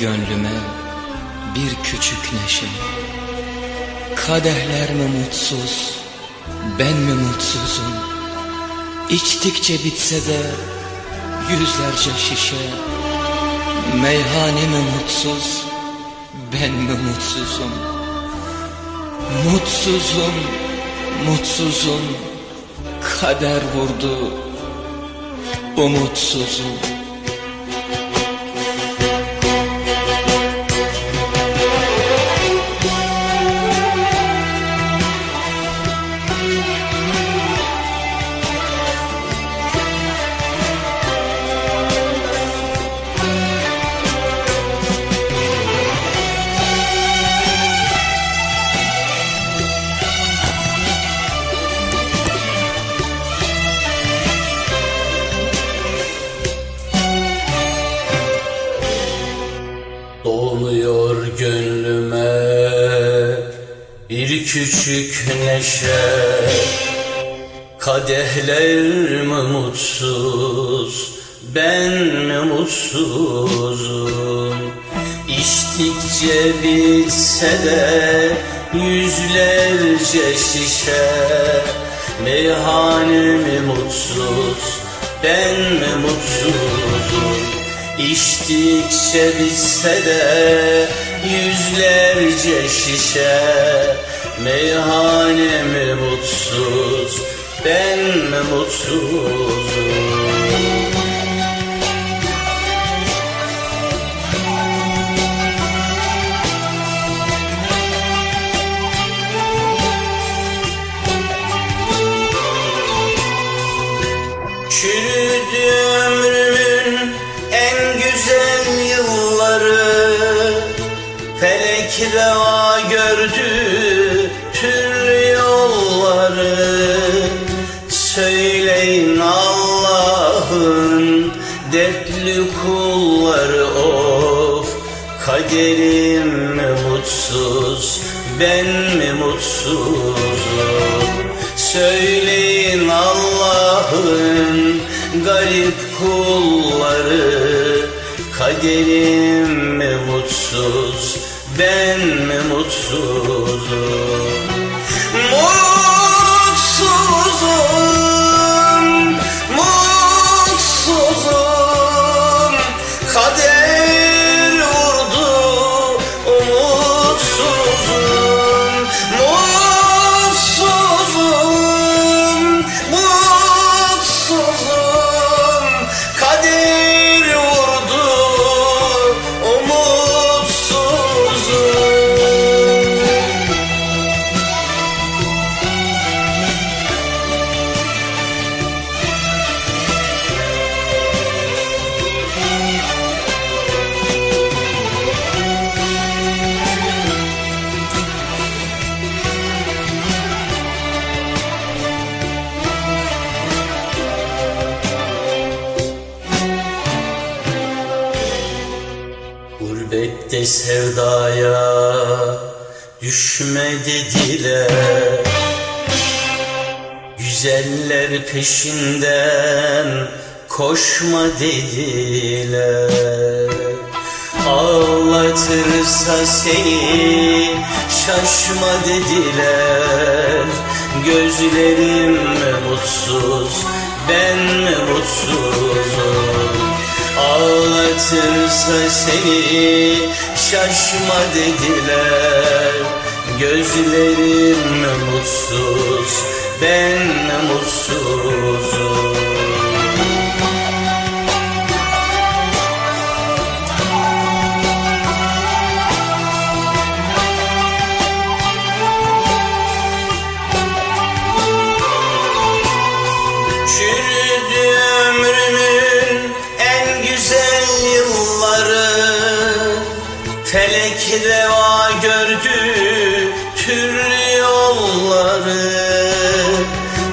gönlüme bir küçük neşe. Kadehler mi mutsuz, ben mi mutsuzum? İçtikçe bitse de yüzlerce şişe. Meyhane mi mutsuz, ben mi mutsuzum? Mutsuzum, mutsuzum. Kader vurdu umutsuzum Doluyor gönlüme bir küçük neşe. Kadehler mi mutsuz, ben mi mutsuzum? İçtikçe bitse de yüzlerce şişe. Meyhane mi mutsuz, ben mi mutsuzum İçtikçe bitse de yüzlerce şişe Meyhane mi mutsuz, ben mi mutsuzum? Çürüdü reva gördü türlü yolları. Söyleyin Allah'ın dertli kulları. Of Kaderim mi mutsuz, ben mi mutsuzum? Söyleyin Allah'ın garip kulları. Kaderim mi mutsuz, ben mi mutsuzum Sevdaya düşme dediler Güzeller peşinden koşma dediler. Ağlatırsa seni şaşma dediler. Gözlerim mi mutsuz ben mi mutsuzum Ağlatırsa seni şaşma dediler. Gözlerim mutsuz ben mi reva gördü türlü yolları.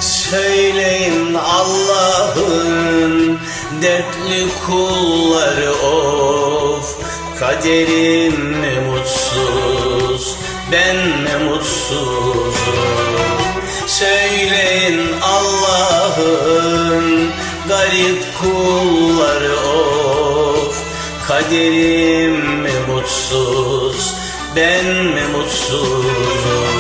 Söyleyin Allah'ın dertli kulları of! Kaderim mi mutsuz, ben mi mutsuzum? Söyleyin Allah'ın garip kulları of! Kaderim mutsuz, ben mi mutsuzum?